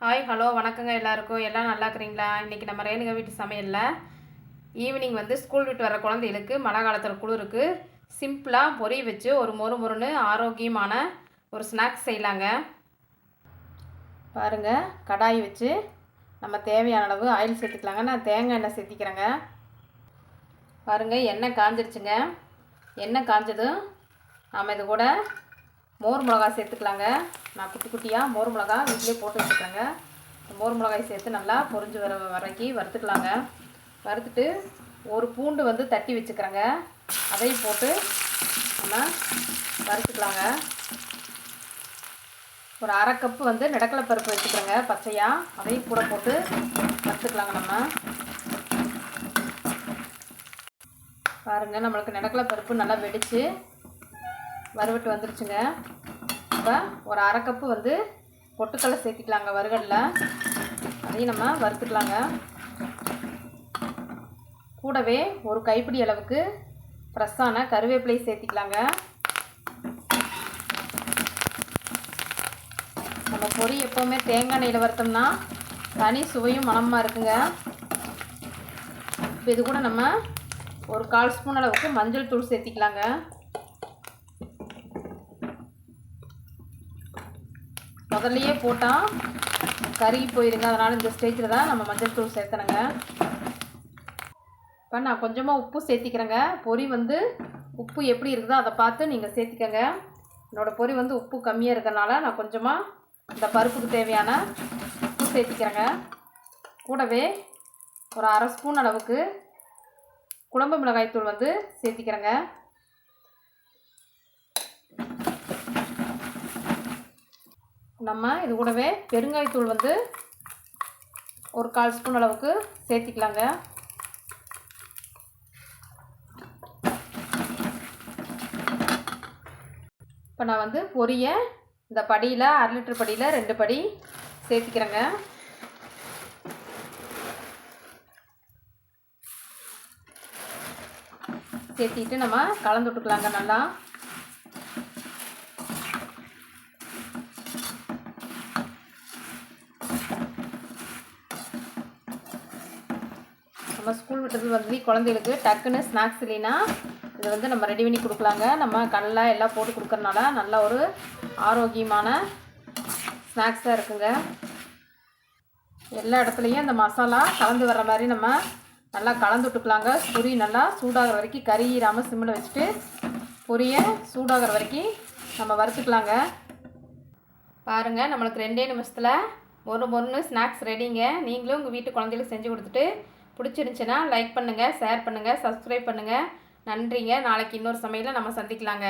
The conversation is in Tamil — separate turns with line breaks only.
ஹாய் ஹலோ வணக்கங்க எல்லாருக்கும். எல்லாம் நல்லா இருக்கிறீங்களா? இன்றைக்கி நம்ம ரேணுக வீட்டு சமையலில் ஈவினிங் வந்து ஸ்கூல் விட்டு வர குழந்தைகளுக்கு மழை காலத்தில் குளிருக்கு சிம்பிளாக பொறி வச்சு ஒரு மொறு மொறுன்னு ஆரோக்கியமான ஒரு ஸ்நாக்ஸ் செய்யலாங்க. பாருங்கள் கடாய் வச்சு நம்ம தேவையான அளவு ஆயில் சேர்த்துக்கலாங்க. நான் தேங்காய் எண்ணெய் சேர்த்திக்கிறேங்க. பாருங்கள் எண்ணெய் காஞ்சிருச்சுங்க. எண்ணெய் காஞ்சதும் நாம் இது கூட மோர் மிளகா சேர்த்துக்கலாங்க. நான் குட்டி குட்டியாக மோர் மிளகா வீட்டிலே போட்டு வச்சுக்கிறேங்க மோர் மிளகாய் சேர்த்து நல்லா பொறிஞ்சு வர வரக்கி வறுத்துக்கலாங்க. வறுத்துட்டு ஒரு பூண்டு வந்து தட்டி வச்சுக்கிறேங்க. அதையும் போட்டு நம்ம வறுத்துக்கலாங்க. ஒரு அரை கப்பு வந்து நிடக்கலை பருப்பு வச்சுக்கிறேங்க பச்சையாக அதையும் கூட போட்டு வறுத்துக்கலாங்க நம்ம. பாருங்கள் நம்மளுக்கு நிடக்கலை பருப்பு நல்லா வெடித்து வறுவட்டு வந்துருச்சுங்க. இப்போ ஒரு அரை கப்பு வந்து பொட்டுக்கடலை சேர்த்திக்கலாங்க வறுகடல. அதையும் நம்ம வறுத்துக்கலாங்க. கூடவே ஒரு கைப்பிடி அளவுக்கு ஃப்ரெஷ்ஷான கருவேப்பிலையை சேர்த்திக்கலாங்க. நம்ம பொறி எப்போவுமே தேங்காய் நெய்யில் வறுத்தோம்னா தனி சுவையும் மனமாக இருக்குங்க. இப்போ இது கூட நம்ம ஒரு கால் ஸ்பூன் அளவுக்கு மஞ்சள் தூள் சேர்த்திக்கலாங்க. முதல்லையே போட்டால் கருகி போயிருங்க. அதனால் இந்த ஸ்டேஜில் தான் நம்ம மஞ்சள் தூள் சேர்த்தணுங்க இப்போ நான் கொஞ்சமாக உப்பு சேர்த்திக்கிறேங்க. பொரி வந்து உப்பு எப்படி இருக்குதோ அதை பார்த்து நீங்கள் சேர்த்திக்கங்க. என்னோடய பொரி வந்து உப்பு கம்மியாக இருக்கிறனால நான் கொஞ்சமாக இந்த பருப்புக்கு தேவையான உப்பு சேர்த்திக்கிறேங்க. கூடவே ஒரு அரை ஸ்பூன் அளவுக்கு குழம்பு மிளகாய்த்தூள் வந்து சேர்த்திக்கிறேங்க. நம்ம இது கூடவே பெருங்காயத்தூள் வந்து ஒரு கால் ஸ்பூன் அளவுக்கு சேர்த்திக்கலாங்க. இப்போ நான் வந்து பொரிய இந்த படியில் அரை லிட்டர் படியில் ரெண்டு படி சேர்த்திக்கிறேங்க. சேர்த்திட்டு நம்ம கலந்து விட்டுக்கலாங்க நல்லா. நம்ம ஸ்கூல் விட்டது வந்து குழந்தைகளுக்கு டக்குன்னு ஸ்நாக்ஸ் இல்லைன்னா இதை வந்து நம்ம ரெடி பண்ணி கொடுக்கலாங்க. நம்ம கடலை எல்லாம் போட்டு கொடுக்கறனால நல்ல ஒரு ஆரோக்கியமான ஸ்நாக்ஸாக இருக்குங்க. எல்லா இடத்துலையும் இந்த மசாலா கலந்து வர்ற மாதிரி நம்ம நல்லா கலந்து விட்டுக்கலாங்க. பொரி நல்லா சூடாகிற வரைக்கும் கறியிடாமல் சிம்மில் வச்சுட்டு பொரியை சூடாகிற வரைக்கும் நம்ம வறுத்துக்கலாங்க. பாருங்கள் நம்மளுக்கு ரெண்டே நிமிஷத்தில் ஒரு மொறுன்னு ஸ்நாக்ஸ் ரெடிங்க நீங்களும் உங்கள் வீட்டு குழந்தைகளுக்கு செஞ்சு கொடுத்துட்டு பிடிச்சிருந்துச்சின்னா லைக் பண்ணுங்கள் ஷேர் பண்ணுங்கள் சப்ஸ்கிரைப் பண்ணுங்கள் நன்றிங்க. நாளைக்கு இன்னொரு சமையலில் நம்ம சந்திக்கலாங்க.